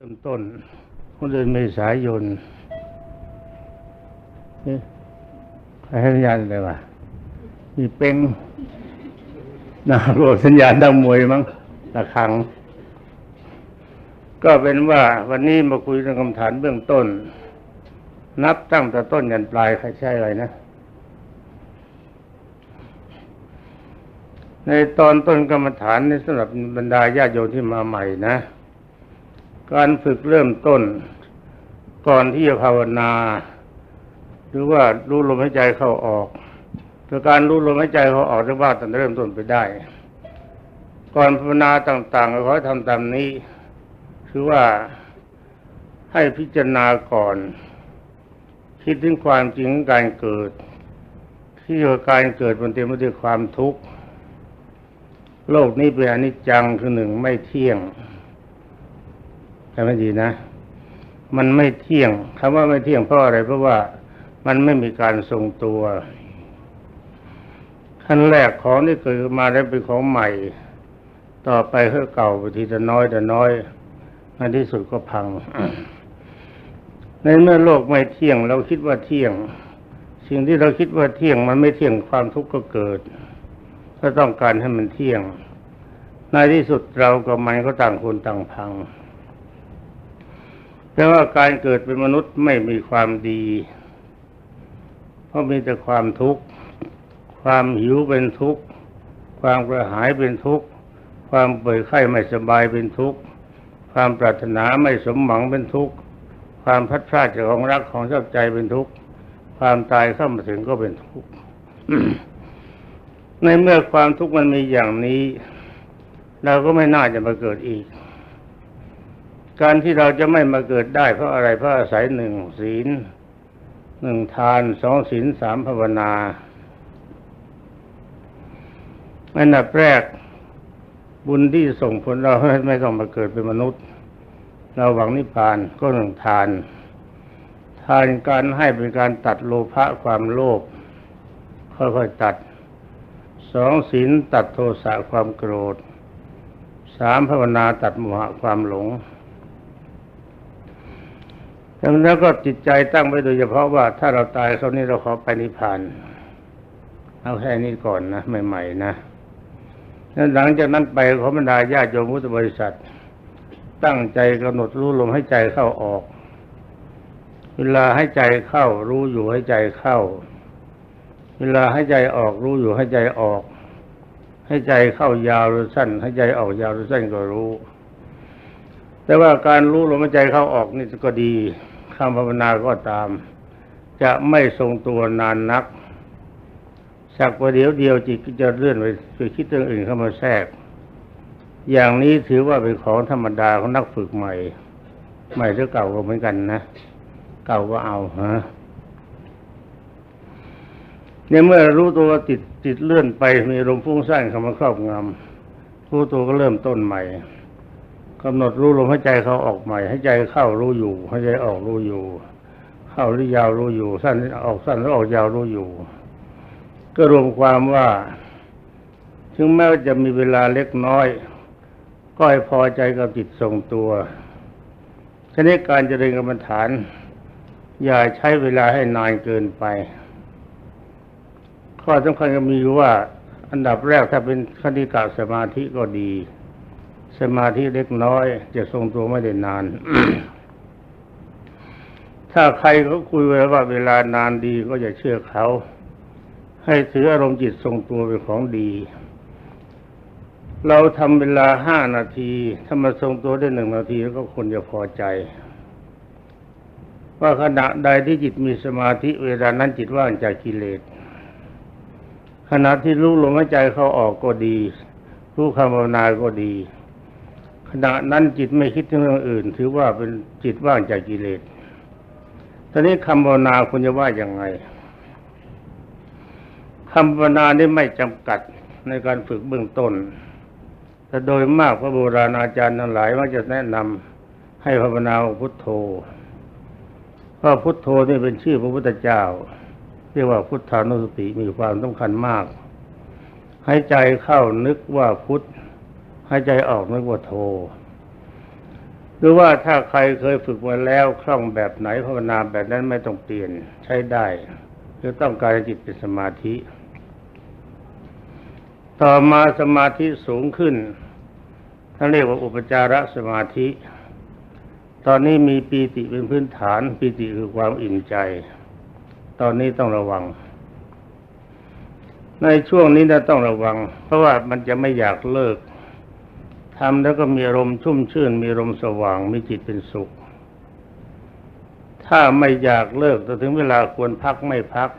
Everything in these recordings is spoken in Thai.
เริ่มต้นของเดือนเมษายนนี่ให้สัญญาณอะไรวะมีเป้งนะรวมสัญญาณดังมวยมั้งระคัง ก็เป็นว่าวันนี้มาคุยเรื่องคำถามเบื้องต้น นับตั้งแต่ต้นยันปลายใครใช่อะไรนะ ในตอนต้นกรรมฐานในสำหรับบรรดาญาโยมที่มาใหม่นะ การฝึกเริ่มต้น ก่อนที่จะภาวนา หรือว่ารู้ลมหายใจเข้าออกโดยการรู้ลมหายใจเข้าออกจะว่าตั้งเริ่มต้นไปได้ ก่อนภาวนาต่างๆก็ขอทำตามนี้ คือว่าให้พิจารณาก่อน คิดถึงความจริงของการเกิด ที่ว่าการเกิดมันเต็มไปด้วยความทุกข์โลกนี้เป็นอนิจจังคือหนึ่งไม่เที่ยง ใช่ไหมดีนะ มันไม่เที่ยงคำว่าไม่เที่ยงเพราะอะไร เพราะว่ามันไม่มีการทรงตัวขั้นแรกของที่เกิดมาได้เป็นของใหม่ ต่อไปก็เก่าไปทีละน้อยแต่น้อยในที่สุดก็พัง ในเมื่อโลกไม่เที่ยง เราคิดว่าเที่ยง สิ่งที่เราคิดว่าเที่ยง มันไม่เที่ยงความทุกข์ก็เกิดก็ต้องการให้มันเที่ยง ในที่สุดเรากับมันก็ต่างคนต่างพัง แต่ว่าการเกิดเป็นมนุษย์ไม่มีความดี เพราะมีแต่ความทุกข์ ความหิวเป็นทุกข์ ความกระหายเป็นทุกข์ ความป่วยไข้ไม่สบายเป็นทุกข์ ความปรารถนาไม่สมหวังเป็นทุกข์ ความพัดพลาดจากของรักของชอบใจเป็นทุกข์ ความตายเข้ามาถึงก็เป็นทุกข์ ในเมื่อความทุกข์มันมีอย่างนี้ เราก็ไม่น่าจะมาเกิดอีก การที่เราจะไม่มาเกิดได้เพราะอะไรเพราะอาศัยหนึ่งศีลหนึ่งทานสองศีลสามภาวนาอันดับแรกบุญที่ส่งผลเราให้ไม่ต้องมาเกิดเป็นมนุษย์ เราหวังนิพพานก็หนึ่งทาน ทานการให้เป็นการตัดโลภะความโลภค่อยๆตัดสองศีลตัดโทสะความโกรธสามภาวนาตัดโมหะความหลง ดังนั้นก็จิตใจตั้งไว้โดยเฉพาะว่าถ้าเราตายเขานี้เราขอไปนิพพานเอาแค่นี้ก่อนนะใหม่ๆนะแล้วหลังจากนั้นไปขอบรรดาญาติโยมพุทธบริษัท ตั้งใจกำหนดรู้ลมให้ใจเข้าออก เวลาให้ใจเข้า รู้อยู่ให้ใจเข้า เวลาให้ใจออก รู้อยู่ให้ใจออก ให้ใจเข้ายาวหรือสั้น ให้ใจออกยาวหรือสั้นก็รู้ แต่ว่าการรู้ลมหายใจเข้าออกนี่ก็ดี คำภาวนาก็ตาม จะไม่ทรงตัวนานนัก สักประเดี๋ยวเดียวจิตก็จะเลื่อนไปไปคิดเรื่องอื่นเข้ามาแทรก อย่างนี้ถือว่าเป็นของธรรมดาของนักฝึกใหม่ ใหม่หรือเก่าก็เหมือนกันนะ เก่าก็เอาฮะเนี่ยเมื่อรู้ตัวว่าติดติดเลื่อนไปมีลมฟุ้งซ่านเข้ามาครอบงำรู้ตัวก็เริ่มต้นใหม่ กำหนดรู้ลมหายใจเขาออกใหม่ให้ใจเข้ารู้อยู่ให้ใจออกรู้อยู่ เข้าหรือยาวรู้อยู่ สั้นออกสั้นหรือออกยาวรู้อยู่ ก็รวมความว่า ถึงแม้ว่าจะมีเวลาเล็กน้อย ก็ให้พอใจกับจิตทรงตัวชนิดการเจริญกรรมฐาน อย่าใช้เวลาให้นานเกินไป ข้อสำคัญก็มีว่าอันดับแรกถ้าเป็นคณิกาสมาธิก็ดี สมาธิเล็กน้อย จะทรงตัวไม่ได้นาน ถ้าใครเขาคุยไว้ว่าเวลานานดีก็อย่าเชื่อเขา ให้ถืออารมณ์จิตทรงตัวเป็นของดี เราทำเวลาห้านาที ถ้ามาทรงตัวได้หนึ่งนาทีก็คนจะพอใจ ว่าขณะใดที่จิตมีสมาธิเวลานั้นจิตว่างจากกิเลสขณะที่รู้ลมหายใจเข้าออกก็ดีรู้คำภาวนาก็ดี ขณะนั้นจิตไม่คิดถึงเรื่องอื่น ถือว่าเป็นจิตว่างจากกิเลสตอนนี้คำภาวนาคุณจะว่าอย่างไงคำภาวนานี่ไม่จำกัดในการฝึกเบื้องต้น แต่โดยมากพระโบราณอาจารย์ทั้งหลายมักจะแนะนำให้ภาวนาพุทโธเพราะพุทโธนี่เป็นชื่อพระพุทธเจ้า เรียกว่าพุทธานุสติมีความสำคัญมาก ให้ใจเข้านึกว่าพุทธ ให้ใจออกนึกว่าโธหรือว่าถ้าใครเคยฝึกมาแล้วคล่องแบบไหนภาวนาแบบนั้นไม่ต้องเปลี่ยนใช้ได้คือต้องการจิตเป็นสมาธิ ต่อมาสมาธิสูงขึ้นท่านเรียกว่าอุปจารสมาธิ ตอนนี้มีปีติเป็นพื้นฐาน ปีติคือความอิ่มใจ ตอนนี้ต้องระวัง ในช่วงนี้นะต้องระวัง เพราะว่ามันจะไม่อยากเลิก ทำแล้วก็มีอารมณ์ชุ่มชื่น มีอารมณ์สว่าง มีจิตเป็นสุข ถ้าไม่อยากเลิกแต่ถึงเวลาควรพักไม่พัก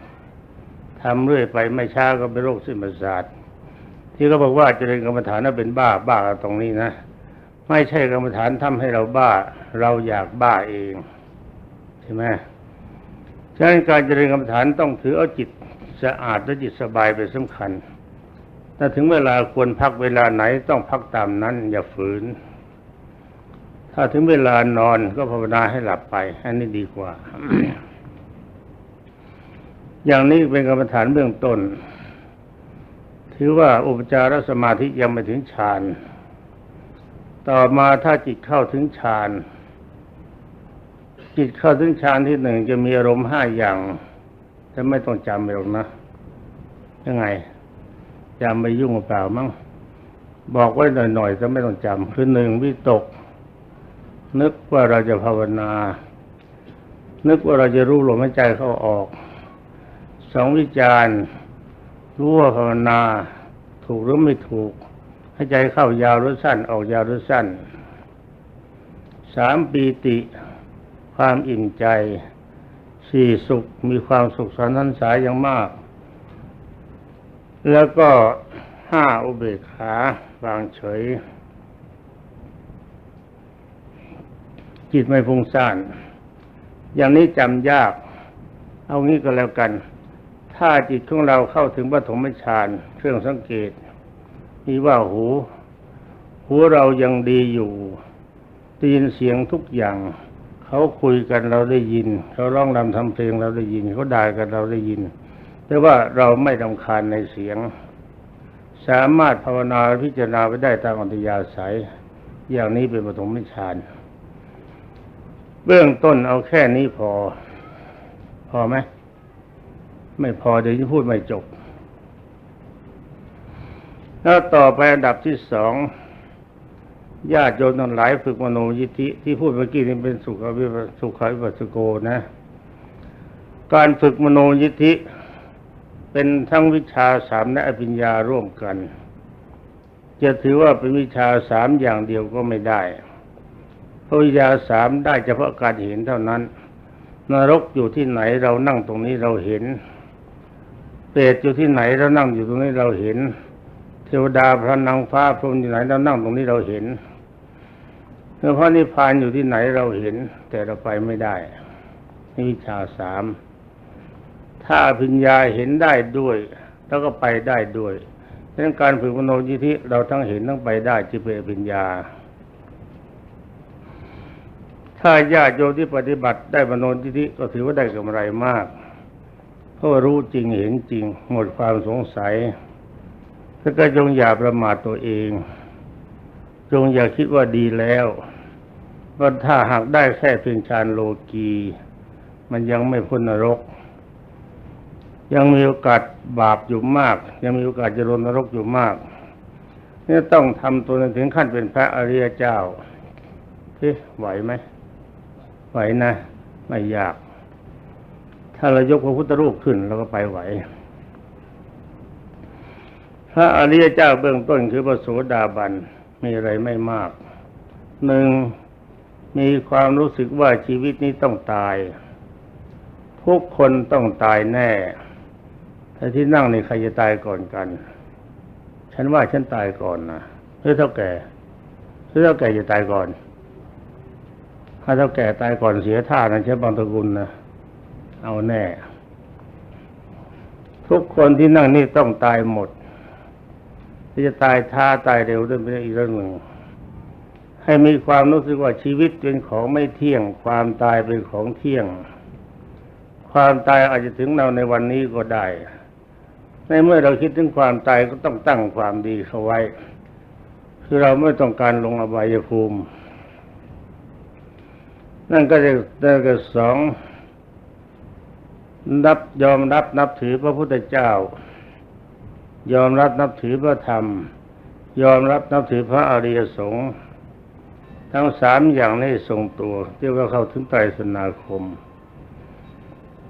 ทำเรื่อยไปไม่ช้าก็เป็นโรคสิ้นประสาทที่เขาบอกว่าเจริญกรรมฐานนั้นเป็นบ้าบ้าตรงนี้นะ ไม่ใช่กรรมฐานทำให้เราบ้า เราอยากบ้าเองใช่ไหมฉะนั้นการเจริญกรรมฐานต้องถือเอาจิตสะอาดและจิตสบายเป็นสำคัญ ถ้าถึงเวลาควรพักเวลาไหนต้องพักตามนั้น อย่าฝืน ถ้าถึงเวลานอนก็ภาวนาให้หลับไป อันนี้ดีกว่า อย่างนี้เป็นกรรมฐานเบื้องต้น ถือว่าอุปจารสมาธิยังไม่ถึงฌาน ต่อมาถ้าจิตเข้าถึงฌาน จิตเข้าถึงฌานที่หนึ่งจะมีอารมณ์ห้าอย่างแต่ไม่ต้องจำไปหรอกนะ ยังไง จำไปยุ่งเปล่ามั้งบอกไว้หน่อยๆจะไม่ต้องจำคือหนึ่งวิตก นึกว่าเราจะภาวนา นึกว่าเราจะรู้ลมหายใจเข้าออกสองวิจารณ์รู้ว่าภาวนา ถูกหรือไม่ถูกหายใจเข้ายาวหรือสั้นออกยาวหรือสั้นสามปีติ ความอิ่มใจสี่สุขมีความสุขสันทันสายอย่างมาก แล้วก็ห้าอุเบกขาวางเฉย จิตไม่ฟุ้งซ่าน อย่างนี้จำยาก เอางี้ก็แล้วกัน ถ้าจิตของเราเข้าถึงปฐมฌานเครื่องสังเกตมีว่าหู หูเรายังดีอยู่ได้ยินเสียงทุกอย่าง เขาคุยกันเราได้ยิน เขาร้องรำทำเพลงเราได้ยิน เขาด่ากันเราได้ยิน แต่ว่าเราไม่รำคาญในเสียง สามารถภาวนาพิจารณาไปได้ตามอัธยาศัย อย่างนี้เป็นปฐมฌานเบื้องต้นเอาแค่นี้พอ พอไหมไม่พอเดี๋ยวจะพูดไม่จบ แล้วต่อไปอันดับที่สองญาติโยมทั้งหลายฝึกมโนยิทธิที่พูดเมื่อกี้นี้เป็นสุขวิปสุขวิปัสสโกนะ การฝึกมโนยิทธิ เป็นทั้งวิชาสามและอภิญญาร่วมกัน จะถือว่าเป็นวิชาสามอย่างเดียวก็ไม่ได้เพราะวิชาสามได้เฉพาะการเห็นเท่านั้น นรกอยู่ที่ไหนเรานั่งตรงนี้เราเห็น เปรตอยู่ที่ไหนเรานั่งอยู่ตรงนี้เราเห็น เทวดาพระนางฟ้าพรหมอยู่ไหนเรานั่งตรงนี้เราเห็นเพระนิพพานอยู่ที่ไหนเราเห็น แต่เราไปไม่ได้นวิชาสาม ถ้าอภิญญาเห็นได้ด้วย แล้วก็ไปได้ด้วยดังนั้นการฝึกมโนยิธิเราทั้งเห็นทั้งไปได้จึงเป็นอภิญญา ถ้าญาติโยมที่ปฏิบัติได้มโนยิธิก็ถือว่าได้กำไรมากเพราะารู้จริงเห็นจริง หมดความสงสัยแล้วก็จงอย่าประมาทตัวเอง จงอย่าคิดว่าดีแล้วว่าถ้าหากได้แค่เพียงฌานโลกี มันยังไม่พ้นนรก ยังมีโอกาสบาปอยู่มาก ยังมีโอกาสจะลงนรกอยู่มากนี่ต้องทำตัวถึงขั้นเป็นพระอริยเจ้าที่ไหวไหมไหวนะ ไม่ยาก ถ้าเรายกพระพุทธรูปขึ้นเราก็ไปไหว พระอริยเจ้าเบื้องต้นคือพระโสดาบันมีอะไรไม่มากหนึ่งมีความรู้สึกว่าชีวิตนี้ต้องตาย ทุกคนต้องตายแน่ แต่ที่นั่งนี่ใครจะตายก่อนกัน ฉันว่าฉันตายก่อนนะหรือเท่าแก่หรือเท่าแก่จะตายก่อน ถ้าเท่าแก่ตายก่อนเสียท่านะใช้บางตระกุลนะเอาแน่ ทุกคนที่นั่งนี่ต้องตายหมดที่จะตายท่าตายเร็วด้วยเป็นอีกเรื่องหนึ่งให้มีความรู้สึกว่าชีวิตเป็นของไม่เที่ยง ความตายเป็นของเที่ยง ความตายอาจจะถึงเราในวันนี้ก็ได้ ในเมื่อเราคิดถึงความตายก็ต้องตั้งความดีเข้าไว้ คือเราไม่ต้องการลงอบายภูมิ นั่นก็จะนั่นก็สองนับยอมรับนับถือพระพุทธเจ้า ยอมรับนับถือพระธรรม ยอมรับนับถือพระอริยสงฆ์ทั้งสามอย่างนี้ทรงตัวเรียกว่าเข้าถึงไตรสนาคม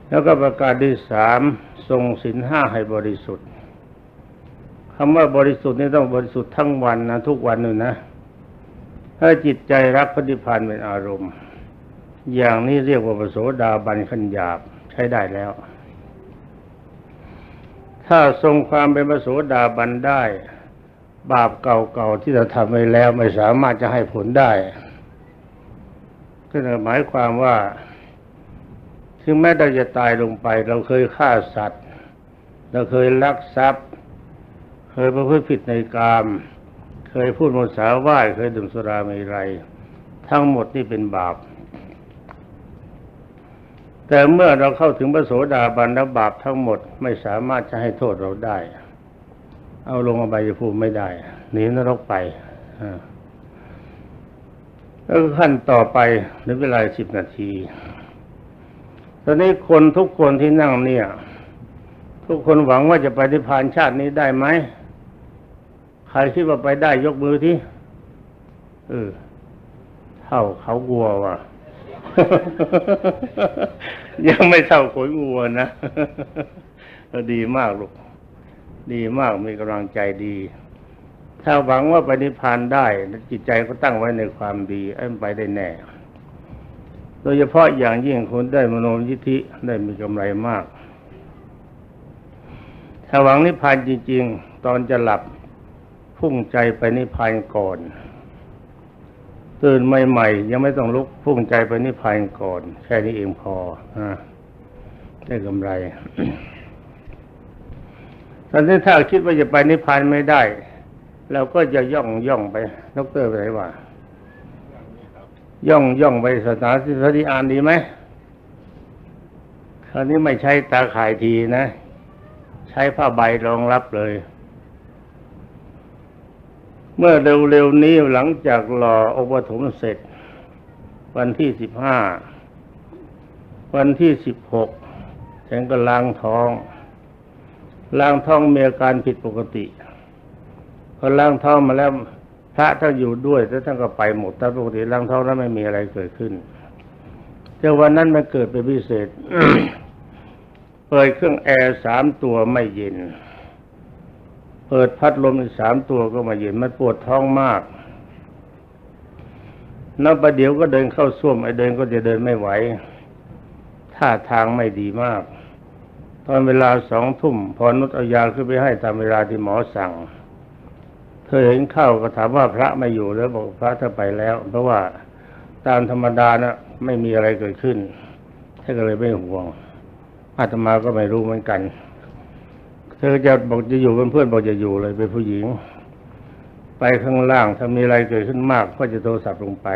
แล้วก็ประกาศที่สาม ทรงศีลห้าให้บริสุทธิ์คำว่าบริสุทธิ์นี่ต้องบริสุทธิ์ทั้งวันนะทุกวันเลยนะถ้าจิตใจรักปฏิพันเป็นอารมณ์ อย่างนี้เรียกว่าปโสดาบันขันหยาบใช้ได้แล้ว ถ้าทรงความเป็นปโสดาบันได้ บาปเก่าๆที่เราทำไว้แล้วไม่สามารถจะให้ผลได้ก็หมายความว่า ถึงแม้เราจะตายลงไป เราเคยฆ่าสัตว์ เราเคยลักทรัพย์ เคยประพฤติผิดในกาม เคยพูดมุสาวาทเคยดื่มสุราเมรัยทั้งหมดนี่เป็นบาป แต่เมื่อเราเข้าถึงพระโสดาบันแล้วบาปทั้งหมดไม่สามารถจะให้โทษเราได้ เอาลงอบายภูมิไม่ได้หนีนรกไปแล้วขั้นต่อไปในเวลาสิบนาที อนนี้คนทุกคนที่นั่งเนี่ย ทุกคนหวังว่าจะไปที่พานชาตินี้ได้ไหมใครคิดว่าไปได้ยกมือที่เออเท่าเขาวัวว่ะ ยังไม่เท่าขนวัวนะดีมากลูก ดีมากมีกำลังใจดี ถ้าหวังว่าไปนิพพานได้จิตใจก็ตั้งไว้ในความดีไอ้มันไปได้แน่ โดยเฉพาะอย่างยิ่งคนได้มโนยิทธิได้มีกำไรมากถ้าหวังนิพพานจริง ๆ ตอนจะหลับพุ่งใจไปนิพพานก่อน ตื่นใหม่ๆ ยังไม่ต้องลุกพุ่งใจไปนิพพานก่อน แค่นี้เองพออได้กำไรตอนนี้ถ้าคิดว่าจะไปนิพพานไม่ได้เราก็จะย่องย่องไปดอกเตอร์ไปไหนว่า ย่องย่องไปสถานที่พระธิอ่านดีไหมคราวนี้ไม่ใช้ตาข่ายทีนะ ใช้ผ้าใบรองรับเลย เมื่อเร็วๆนี้หลังจากหล่อองค์ปฐมเสร็จ วันที่สิบห้าวันที่สิบหกฉันก็ล้างท้อง ล้างท้องมีอาการผิดปกติพอล้างท้องมาแล้ว ระท่านอยู่ด้วยแล้วท่านก็ไปหมดแต่ปกติล้างท้องแล้วไม่มีอะไรเกิดขึ้นแต่วันนั้นมันเกิดเป็นพิเศษ เปิดเครื่องแอร์สามตัวไม่เย็น เปิดพัดลมอีกสามตัวก็ไม่เย็น มันปวดท้องมากนับประเดี๋ยวก็เดินเข้าส้วมไอเดินก็จะเดินไม่ไหว ท่าทางไม่ดีมาก ตอนเวลาสองทุ่มพอนุชเอายาขึ้นไปให้ตามเวลาที่หมอสั่ง เธอเห็นเข้าก็ถามว่าพระไม่อยู่แล้วบอกพระเธอไปแล้ว เพราะว่าตามธรรมดานะไม่มีอะไรเกิดขึ้นท่านก็เลยไม่ห่วงอาตมาก็ไม่รู้เหมือนกัน เธอจะบอกจะอยู่เป็นเพื่อนบอกจะอยู่เลยเป็นผู้หญิง ไปข้างล่างถ้ามีอะไรเกิดขึ้นมาก ก็จะโทรศัพท์ลงไป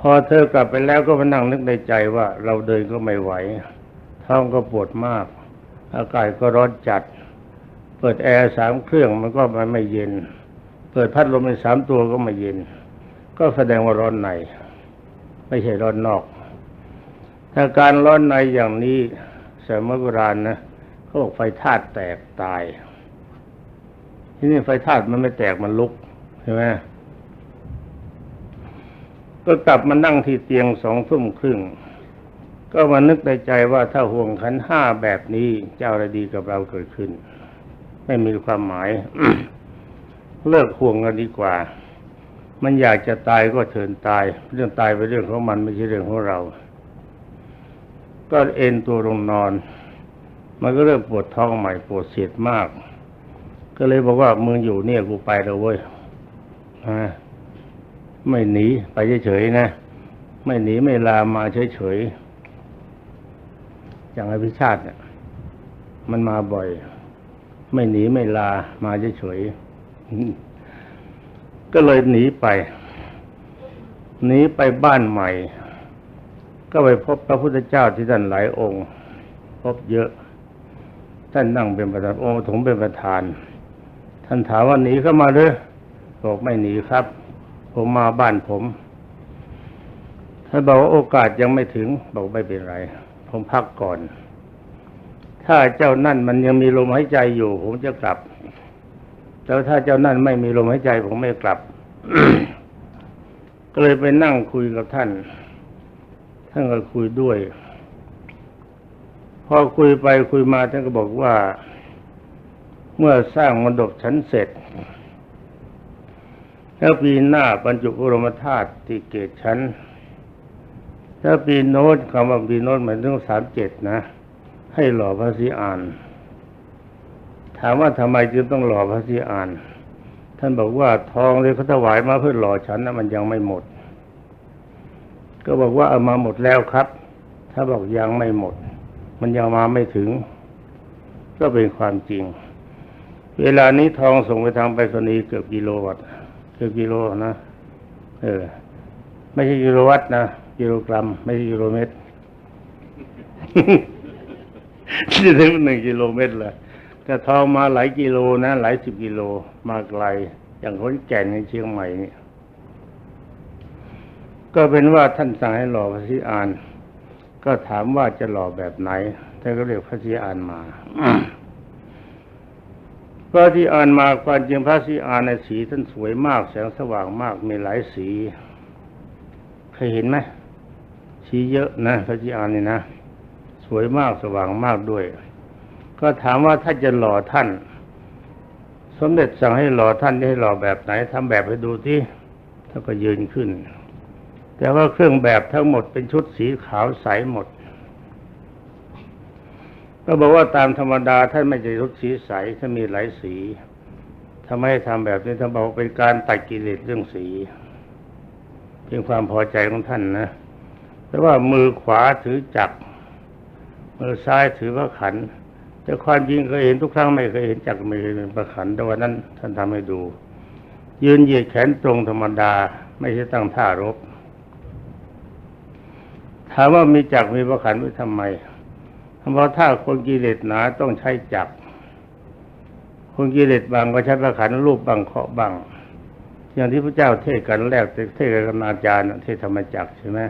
พอเธอกลับไปแล้วก็มานั่งนึกในใจว่า เราเดินก็ไม่ไหวท้องก็ปวดมาก อากาศก็ร้อนจัด เปิดแอร์สามเครื่องมันก็มันไม่เย็น เปิดพัดลมในสามตัวก็ไม่เย็น ก็แสดงว่าร้อนในไม่ใช่ร้อนนอก ถ้าการร้อนในอย่างนี้สมัยโบราณนะเขาบอกไฟธาตุแตกตาย ที่นี่ไฟธาตุมันไม่แตกมันลุกใช่ไหมก็กลับมานั่งที่เตียงสองทุ่มครึ่ง ก็มานึกในใจว่าถ้าห่วงขันห้าแบบนี้จะเอาอะไรดีกับเราเกิดขึ้น ไม่มีความหมาย เลิกห่วงกันดีกว่า มันอยากจะตายก็เชิญตาย เรื่องตายเป็นเรื่องของมันไม่ใช่เรื่องของเรา ก็เอนตัวลงนอน มันก็เริ่มปวดท้องใหม่ปวดเสียดมาก ก็เลยบอกว่ามึงอยู่เนี่ยกูไปแล้วเว้ยไม่หนีไปเฉยๆนะไม่หนีไม่ลามาเฉยๆอย่างอภิชาติเนี่ยมันมาบ่อย ไม่หนีไม่ลามาเฉยๆก็เลยหนีไปหนีไปบ้านใหม่ ก็ไปพบพระพุทธเจ้าที่ท่านหลายองค์ พบเยอะ ท่านนั่งเป็นประธานองค์ถงเป็นประธาน ท่านถามว่าหนีเข้ามาหรือบอกไม่หนีครับ ผมมาบ้านผมท่านบอกว่าโอกาสยังไม่ถึงบอกไม่เป็นไร ผมพักก่อน ถ้าเจ้านั่นมันยังมีลมหายใจอยู่ ผมจะกลับ แต่ถ้าเจ้านั่นไม่มีลมหายใจ ผมไม่กลับ ก็เลยไปนั่งคุยกับท่าน ท่านก็คุยด้วย พอคุยไปคุยมาท่านก็บอกว่า เมื่อสร้างมณฑปชั้นเสร็จ แล้วปีหน้าบรรจุบรมธาตุที่เกตชั้นถ้าปีโน้นคำว่าปีโน้นหมายถึงสามเจ็ดนะ ให้หล่อพระศรีอาน ถามว่าทำไมจึงต้องหล่อพระศรีอาน ท่านบอกว่าทองที่เขาถวายมาเพื่อหล่อฉันนะมันยังไม่หมด ก็บอกว่าเอามาหมดแล้วครับ ถ้าบอกยังไม่หมด มันยังมาไม่ถึง ก็เป็นความจริง เวลานี้ทองส่งไปทางไปรษณีย์เกือบกิโลวัตเกือบกิโลนะเออไม่ใช่กิโลวัตนะกิโลกรัม ไม่ใช่กิโลเมตร ที่ถึงหนึ่งกิโลเมตรเลยแต่ทองมาหลายกิโลนะหลายสิบกิโลมาไกล อย่างคนแก่นในเชียงใหม่นี่ก็เป็นว่าท่านสั่งให้หล่อพระศรีอาน ก็ถามว่าจะหล่อแบบไหนท่านก็เรียกพระศรีอานมาพระที่อ่านมาความจริงพระศรีอานในสีท่านสวยมาก แสงสว่างมากมีหลายสี เคยเห็นไหมสีเยอะนะพระศรีอานนี่นะ สวยมากสว่างมากด้วย ก็ถามว่าถ้าจะหล่อท่าน สมเด็จสั่งให้หล่อท่านให้หล่อแบบไหนทำแบบให้ดูที่ท่านก็ยืนขึ้น แต่ว่าเครื่องแบบทั้งหมดเป็นชุดสีขาวใสหมด ก็บอกว่าตามธรรมดาท่านไม่ใช่ชุดสีใสท่านมีหลายสีทำไมทำแบบนี้ท่านบอกเป็นการตัดกิเลสเรื่องสีเป็นความพอใจของท่านนะ แต่ว่ามือขวาถือจักร มือซ้ายถือพระขัน แต่ความจริงเคยเห็นทุกครั้งไม่เคยเห็นจักรม่เคยเห็นพระขันแต่วันนั้นท่านทำให้ดู ยืนเหยียดแขนตรงธรรมดาไม่ใช่ตั้งท่ารบถามว่ามีจักรมีพระขันไว้ทำไมเพราะถ้าคนกิเลสหนาต้องใช้จักรคนกิเลสบางก็ใช้พระขันรูปบางเคาะบางอย่างที่พระเจ้าเทศกันแรกเทศกับคณาจารย์เทศธรรมจักรใช่ไหม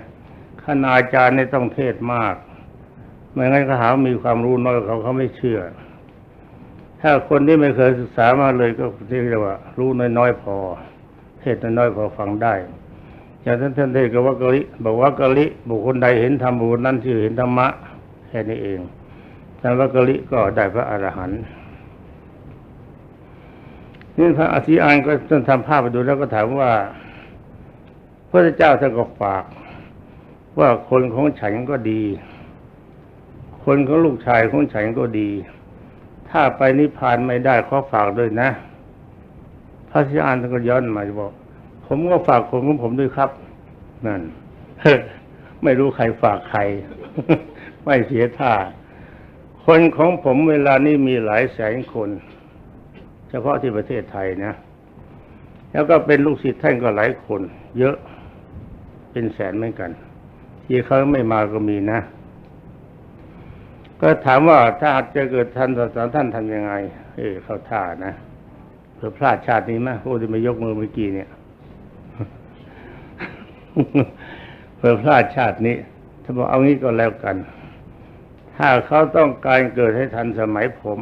คณาจารย์เนี่ยต้องเทศมาก ไม่งั้นเขาหามีความรู้น้อยเขาเขาไม่เชื่อ ถ้าคนที่ไม่เคยศึกษามาเลยก็เรียกว่า รู้น้อยๆพอ เทศน้อยๆพอฟังได้อย่างท่านท่านเทศกับว่ากะลิบอกว่ากะลิบุคคลใดเห็นธรรมบุคคลนั้นชื่อเห็นธรรมะแค่นี้เองท่านว่ากะลิก็ได้พระอรหันต์นี่พระอธิอานก็ท่านทำภาพไปดูแล้วก็ถามว่าพระเจ้าท่านก็ฝาก ว่าคนของฉันก็ดี คนของลูกชายของฉันก็ดี ถ้าไปนิพพานไม่ได้ขอฝากด้วยนะ พระอธิอานท่านก็ย้อนมาบอก ผมก็ฝากคนของผมด้วยครับ นั่นไม่รู้ใครฝากใคร ไม่เสียท่า คนของผมเวลานี้มีหลายแสนคน เฉพาะที่ประเทศไทยนะ แล้วก็เป็นลูกศิษย์ท่านก็หลายคน เยอะ เป็นแสนเหมือนกัน ที่เขาไม่มาก็มีนะ ก็ถามว่าถ้าจะเกิดท่านสอนท่านทำยังไง เออเข้าท่านะเผื่อพลาดชาตินี้ไหมโอ้ที่มายกมือเมื่อกี้เนี่ยเผื่อพลาดชาตินี้ถ้าบอกเอางี้ก็แล้วกัน ถ้าเขาต้องการเกิดให้ทันสมัยผม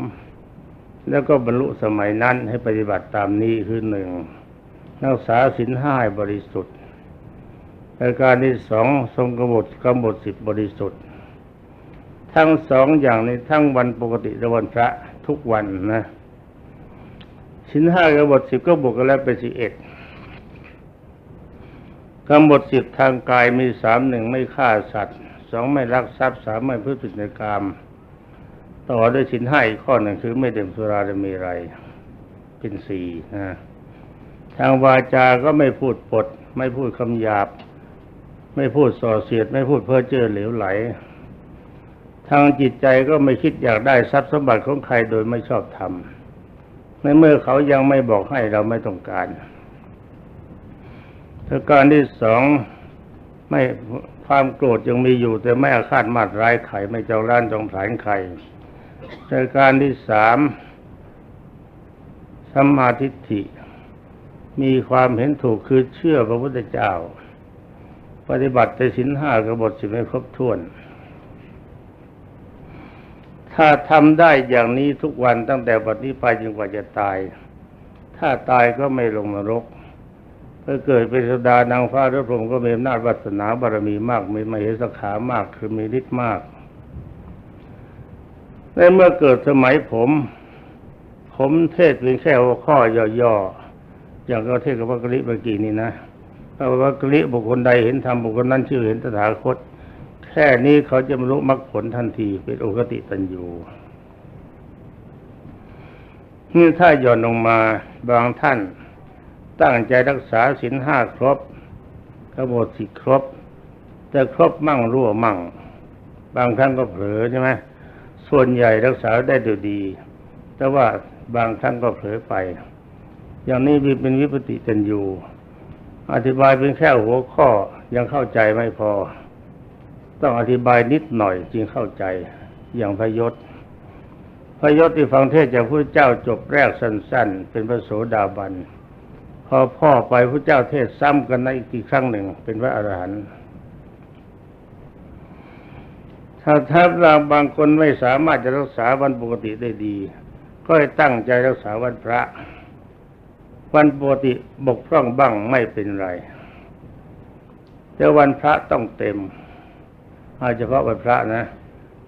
แล้วก็บรรลุสมัยนั้นให้ปฏิบัติตามนี้คือหนึ่งรักษาศีลห้าบริสุทธิ์ประการที่สองทรงกำหนดกำหนดสิบบริสุทธิ์ ทั้งสองอย่างในทั้งวันปกติและวันพระทุกวันนะศีลห้ากับบทสิบก็บวกกันแล้วเป็นสิบเอ็ดกำหนดสิบทางกายมีสามหนึ่งไม่ฆ่าสัตว์สองไม่ลักทรัพย์สามไม่พูดผิดในกรรมต่อด้วยสินห้าอีกข้อหนึ่งคือไม่ดื่มสุราและมีไรเป็นสี่นะทางวาจาก็ไม่พูดปด ไม่พูดคำหยาบ ไม่พูดส่อเสียด ไม่พูดเพ้อเจ้อเหลวไหล ทางจิตใจก็ไม่คิดอยากได้ทรัพย์สมบัติของใครโดยไม่ชอบธรรมในเมื่อเขายังไม่บอกให้เราไม่ต้องการประการที่สองไม่ความโกรธยังมีอยู่ แต่ไม่อาฆาตมาดร้ายใครไม่เจ้าร้านจองผลานใครประการที่สามสัมมาทิฏฐิ มีความเห็นถูกคือเชื่อพระพุทธเจ้า ปฏิบัติในสินห้ากระบฏสิบไม่ครบถ้วน ถ้าทำได้อย่างนี้ทุกวันตั้งแต่บัดนี้ไปจนกว่าจะตาย ถ้าตายก็ไม่ลงนรกถ้าเกิดเป็นสดานางฟ้าหรือพรหมก็มีอำนาจวาสนาบารมีมาก มีมเหสขามากคือมีฤทธิ์มากในเมื่อเกิดสมัยผม ผมเทศเพียงแค่หัวข้อย่อๆอย่างก็เทศกับวักกะลิเมื่อกี้นี่นะพระวักริบุคคลใดเห็นธรรมบุคคลนั้นชื่อเห็นตถาคต แค่นี้เขาจะบรรลุมรรคผลทันทีเป็นโอกติตันยูนี่ถ้าย่อนลงมาบางท่าน ตั้งใจรักษาศีลห้าครบขบฏสิครบ แต่ครบมั่งรั่วมั่ง บางครั้งก็เผลอใช่ไหมส่วนใหญ่รักษาได้ดูดี แต่ว่าบางครั้งก็เผลอไป อย่างนี้เป็นวิปติจันยูอธิบายเป็นแค่หัวข้อยังเข้าใจไม่พอ ต้องอธิบายนิดหน่อยจึงเข้าใจอย่างพยศพยศที่ฟังเทศจากพระเจ้าจบแรกสั้น ๆ เป็นพระโสดาบันพอพ่อไปพระเจ้าเทศซ้ำกันในอีกครั้งหนึ่ง เป็นพระอรหันต์ถ้าถ้าเราบางคนไม่สามารถจะรักษาวันปกติได้ดี ก็ให้ตั้งใจรักษาวันพระ วันปกติบกพร่องบ้างไม่เป็นไรแต่วันพระต้องเต็ม เอาเฉพาะวันพระนะ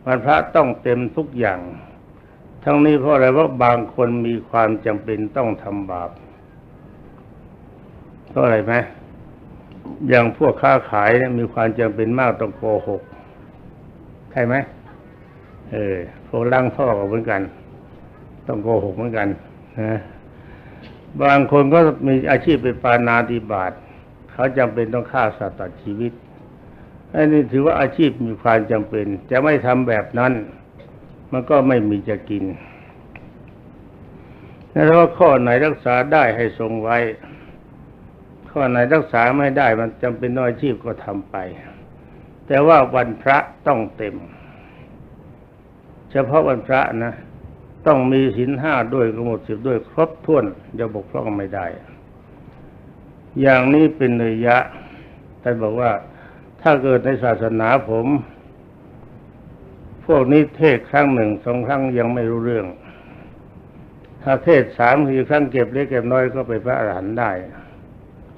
วันพระต้องเต็มทุกอย่าง ทั้งนี้เพราะอะไรว่าบางคนมีความจำเป็นต้องทำบาปเพราะอะไรไหมอย่างพวกค้าขายเนี่ยมีความจำเป็นมากต้องโกหกใช่ไหมเออพวกล่างท่อก็เหมือนกัน ต้องโกหกเหมือนกันนะบางคนก็มีอาชีพเป็นปานาติบาตเขาจำเป็นต้องฆ่าสัตว์ตัดชีวิต อันนี้ถือว่าอาชีพมีความจำเป็น จะไม่ทำแบบนั้น มันก็ไม่มีจะกินแล้วว่าข้อไหนรักษาได้ให้ทรงไว้ ข้อไหนรักษาไม่ได้มันจำเป็นต้องอาชีพก็ทำไป แต่ว่าวันพระต้องเต็ม เฉพาะวันพระนะ ต้องมีศีลห้าด้วยกหนดสิบด้วยครบถ้วนจะบกพร่องไม่ได้ อย่างนี้เป็นเนยยะท่านบอกว่า ถ้าเกิดในศาสนาผม พวกนี้เทศครั้งหนึ่งสองครั้งยังไม่รู้เรื่อง ถ้าเทศสามสี่ครั้งเก็บเล็กเก็บน้อยก็ไปพระอรหันต์ได้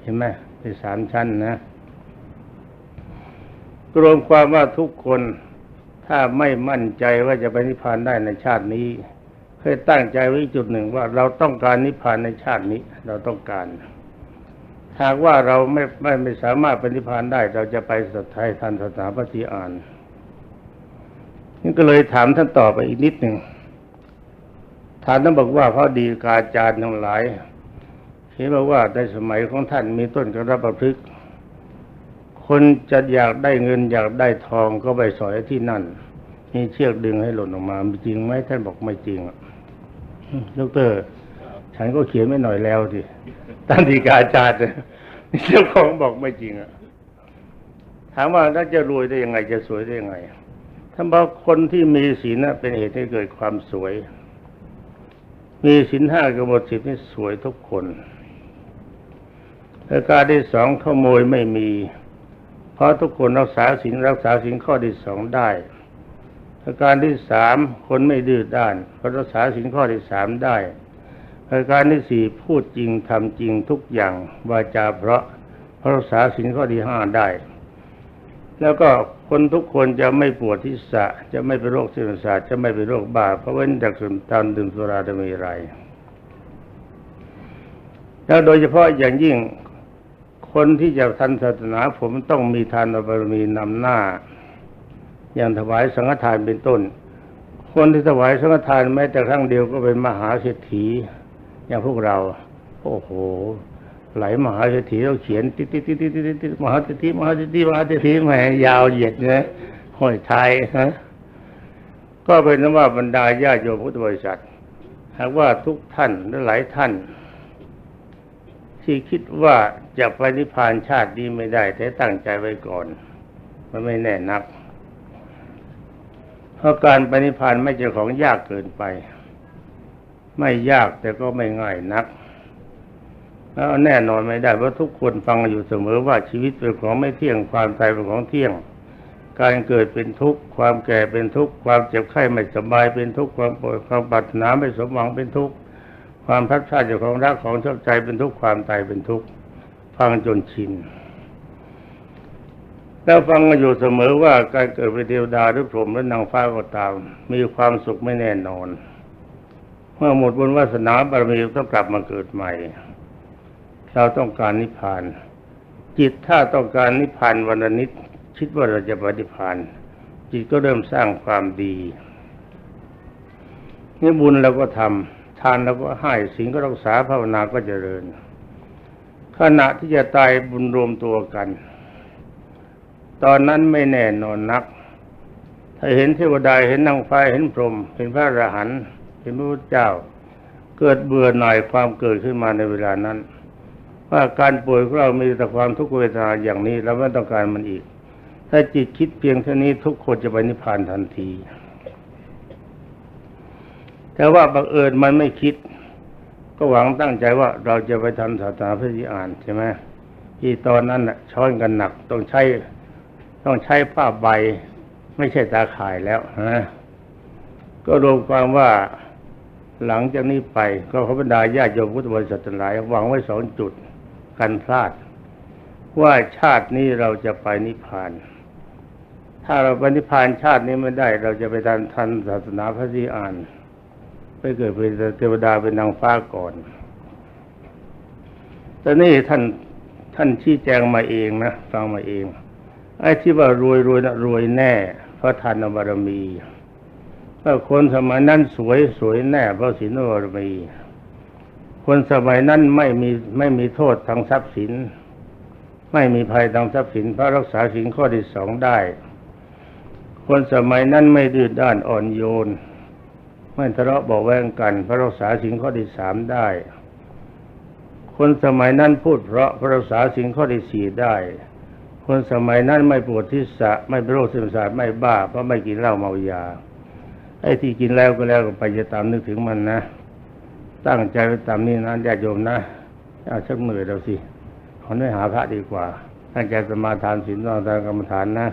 เห็นไหมเป็นสามชั้นนะรวมความว่าทุกคนถ้าไม่มั่นใจว่าจะไปนิพพานได้ในชาตินี้เคยตั้งใจไว้จุดหนึ่งว่าเราต้องการนิพพานในชาตินี้ เราต้องการ หากว่าเราไม่ไม่ไม่สามารถปฏิพานได้ เราจะไปสัตไทยทันสถาปฏิอานนี่ก็เลยถามท่านต่อไปอีกนิดหนึ่งท่านต้องบอกว่าพระดีกาจารย์ทั้งหลายเห็นบอกว่าในสมัยของท่านมีต้นกระประพฤกษ์คนจะอยากได้เงินอยากได้ทองก็ไปสอยที่นั่น มีเชือกดึงให้หล่นออกมาจริงไหมท่านบอกไม่จริงอะดรฉันก็เขียนไม่หน่อยแล้วสิ ตั้งดีกาจารย์เจ้าของบอกไม่จริงอะถามว่าถ้าจะรวยได้ยังไงจะสวยได้ยังไงท่านบอกคนที่มีศีลน่ะเป็นเหตุให้เกิดความสวย มีศีลห้ากำหนดสิบนี่สวยทุกคนประการที่สองขโมยไม่มี เพราะทุกคนรักษาศีลรักษาศีลข้อที่สองได้ประการที่สามคนไม่ดื้อด้านเพราะรักษาศีลข้อที่สามได้ ประการที่สี่พูดจริงทำจริงทุกอย่างวาจาเพราะเพราะรักษาศีลข้อที่ห้าได้ แล้วก็คนทุกคนจะไม่ปวดทิศะจะไม่เป็นโรคเส้นประสาทจะไม่เป็นโรคบ้าเพราะเว้นจากดื่มตามดื่มสุราจะมีไรแล้วโดยเฉพาะอย่างยิ่งคนที่จะทันศาสนาผมต้องมีทานบารมีนำหน้า อย่างถวายสังฆทานเป็นต้น คนที่ถวายสังฆทานแม้แต่ครั้งเดียวก็เป็นมหาเศรษฐี อย่างพวกเรา โอ้โห ไหลมหาเศรษฐีเราเขียนติดติดติดติดติดติมหาเศรษฐีมหาเศรษฐีมหาเศรษฐีแหมยาวเหยียดเนี่ยห้อยไทยฮะก็เป็นนว่าบรรดาญาโยมพุทธบริษัทหากว่าทุกท่านและหลายท่าน ที่คิดว่าจะไปนิพพานชาตินี้ไม่ได้ แต่ตั้งใจไว้ก่อน มันไม่แน่นัก เพราะการไปนิพพานไม่ใช่ของยากเกินไป ไม่ยากแต่ก็ไม่ง่ายนักแล้วแน่นอนไม่ได้เพราะทุกคนฟังอยู่เสมอว่าชีวิตเป็นของไม่เที่ยงความตายเป็นของเที่ยง การเกิดเป็นทุกข์ความแก่เป็นทุกข์ความเจ็บไข้ไม่สบายเป็นทุกข์ความป่วยความปรารถนาไม่สมหวังเป็นทุกข์ความพัดพลาดจากของรักของชอบใจเป็นทุกข์ความตายเป็นทุกข์ฟังจนชินแล้วฟังกันอยู่เสมอว่าการเกิดเป็นเทวดาหรือพรหมหรือนางฟ้าก็ตามมีความสุขไม่แน่นอน มื่อหมดบุญวาสนาบารมีต้องกลับมาเกิดใหม่ เราต้องการนิพพาน จิตถ้าต้องการนิพพานวันนิดคิดว่าเราจะปฏิพานจิตก็เริ่มสร้างความดีนี่บุญเราก็ทำทานเราก็ให้สิ่งก็รักษาภาวนาก็เจริญ ขณะที่จะตายบุญรวมตัวกัน ตอนนั้นไม่แน่นอนนัก ถ้าเห็นเทวดาเห็นนางฟ้าเห็นพรหมเห็นพระอรหันต์ เห็นพระพุทธเจ้า เกิดเบื่อหน่ายความเกิดขึ้นมาในเวลานั้น ว่าการป่วยของเรามีแต่ความทุกขเวทนาอย่างนี้เราไม่ต้องการมันอีก ถ้าจิตคิดเพียงเท่านี้ทุกคนจะไปนิพพานทันที แต่ว่าบังเอิญมันไม่คิด ก็หวังตั้งใจว่าเราจะไปทำศาสนาพิธีอ่านใช่ไหมที่ตอนนั้นน่ะช้อนกันหนักต้องใช้ต้องใช้ผ้าใบ ไม่ใช่ตาข่ายแล้วนะก็รวมความว่า หลังจากนี้ไปก็ขอบรรดาญาติโยมพุทธบริษัทหลายหวังไว้สองจุดกันพลาด ว่าชาตินี้เราจะไปนิพพาน ถ้าเราไปนิพพานชาตินี้ไม่ได้ เราจะไปทันทันศาสนาพระศรีอานไปเกิดเป็นเทวดาเป็นนางฟ้าก่อนแต่นี่ท่านท่านชี้แจงมาเองนะฟังมาเองไอ้ที่ว่ารวยรวยนะรวยแน่ เพราะทานบารมี ถ้าคนสมัยนั้นสวยสวยแน่เพราะศีลบารมี คนสมัยนั้นไม่มีไม่มีโทษทางทรัพย์สิน ไม่มีภัยทางทรัพย์สินพระรักษาสินข้อที่สองได้ คนสมัยนั้นไม่ดื้อด้านอ่อนโยน ไม่ทะเลาะเบาะแวงกัน พระรักษาสินข้อที่สามได้ คนสมัยนั้นพูดเพราะพระรักษาสินข้อที่สี่ได้คนสมัยนั้นไม่ปวดทิศะไม่เป็นโรคซึมเศร้าไม่บ้าเพราะไม่กินเหล้าเมายา ไอ้ที่กินแล้วก็แล้วก็ไปจะตามนึกถึงมันนะ ตั้งใจไปตามนี้นะญาติโยมนะเอาชักมือเราสิขอให้หาพระดีกว่าตั้งใจสมาทานศีลนอนทานกรรมฐานนะ